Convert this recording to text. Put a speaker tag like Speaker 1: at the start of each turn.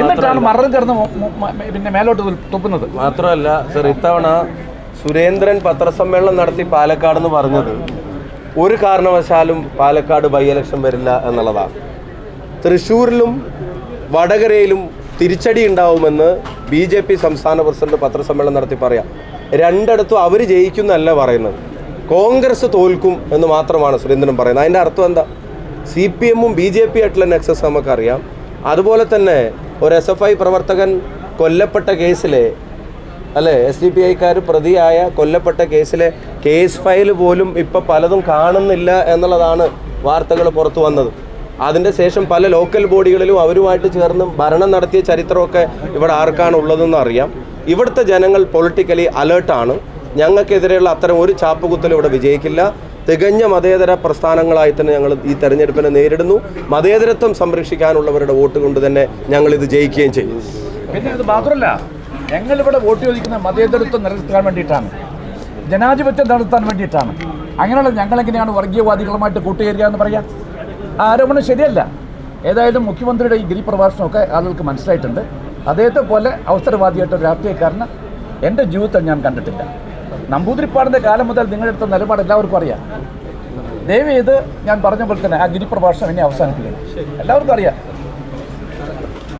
Speaker 1: എന്നിട്ടാണ് മറന്നു കിടന്ന് പിന്നെ മേലോട്ട് തൊപ്പുന്നത് തുപ്പുന്നത്.
Speaker 2: മാത്രമല്ല സർ ഇത്തവണ സുരേന്ദ്രൻ പത്രസമ്മേളനം നടത്തി പാലക്കാട് എന്ന് പറഞ്ഞത് ഒരു കാരണവശാലും പാലക്കാട് ബൈ ഇലക്ഷൻ വരില്ല എന്നുള്ളതാണ്. തൃശ്ശൂരിലും വടകരയിലും തിരിച്ചടി ഉണ്ടാവുമെന്ന് ബി ജെ പി സംസ്ഥാന പ്രസിഡന്റ് പത്രസമ്മേളനം നടത്തി പറയാം. രണ്ടിടത്തും അവർ ജയിക്കുന്നല്ല പറയുന്നത്. കോൺഗ്രസ് തോൽക്കും എന്ന് മാത്രമാണ് സുരേന്ദ്രൻ പറയുന്നത്. അതിന്റെ അർത്ഥം എന്താ? സി പി എമ്മും ബി ജെ പി ആയിട്ടുള്ള നെക്സസ് നമുക്കറിയാം. അതുപോലെ തന്നെ ഒരു എസ് എഫ് ഐ പ്രവർത്തകൻ കൊല്ലപ്പെട്ട കേസിലെ അല്ലേ എസ് ഡി പി ഐക്കാർ പ്രതിയായ കൊല്ലപ്പെട്ട കേസിലെ കേസ് ഫയൽ പോലും ഇപ്പം പലതും കാണുന്നില്ല എന്നുള്ളതാണ് വാർത്തകൾ പുറത്തു വന്നത്. അതിന്റെ ശേഷം പല ലോക്കൽ ബോഡികളിലും അവരുമായിട്ട് ചേർന്ന് ഭരണം നടത്തിയ ചരിത്രമൊക്കെ ഇവിടെ ആർക്കാണ് ഉള്ളതെന്ന് അറിയാം. ഇവിടുത്തെ ജനങ്ങൾ പൊളിറ്റിക്കലി അലേർട്ടാണ് ഞങ്ങൾക്കെതിരെയുള്ള അത്തരം ഒരു ചാപ്പുകുത്തലും ഇവിടെ വിജയിക്കില്ല. തികഞ്ഞ മതേതര പ്രസ്ഥാനങ്ങളായി തന്നെ ഞങ്ങൾ ഈ തെരഞ്ഞെടുപ്പിനെ നേരിടുന്നു. മതേതരത്വം സംരക്ഷിക്കാനുള്ളവരുടെ വോട്ട് കൊണ്ട് തന്നെ ഞങ്ങൾ ഇത് ജയിക്കുകയും ചെയ്യും.
Speaker 1: പിന്നെ ഇത് മാത്രമല്ല ഞങ്ങളിവിടെ വോട്ട് ചോദിക്കുന്ന മതേതരത്വം നിലനിർത്താൻ വേണ്ടിയിട്ടാണ്. ജനാധിപത്യം നടത്താൻ വേണ്ടിയിട്ടാണ്. അങ്ങനെയുള്ള ഞങ്ങളെങ്ങനെയാണ് വർഗീയവാദികളുമായിട്ട് കൂട്ടുകയറുക എന്ന് പറയാം? ആ ആരോപണം ശരിയല്ല. ഏതായാലും മുഖ്യമന്ത്രിയുടെ ഈ ഗിരിപ്രഭാഷണമൊക്കെ ആളുകൾക്ക് മനസ്സിലായിട്ടുണ്ട്. അദ്ദേഹത്തെ പോലെ അവസരവാദിയായിട്ട് രാഷ്ട്രീയക്കാരന് എന്റെ ജീവിതത്തിൽ ഞാൻ കണ്ടിട്ടില്ല. നമ്പൂതിരിപ്പാടിന്റെ കാലം മുതൽ നിങ്ങളെടുത്ത നിലപാട് എല്ലാവർക്കും അറിയാം. ദയവ് ചെയ്ത് ഞാൻ പറഞ്ഞ പോലെ തന്നെ ആ ഗിരിപ്രഭാഷണം ഇനി അവസാനിപ്പിക്കണം. എല്ലാവർക്കും അറിയാം.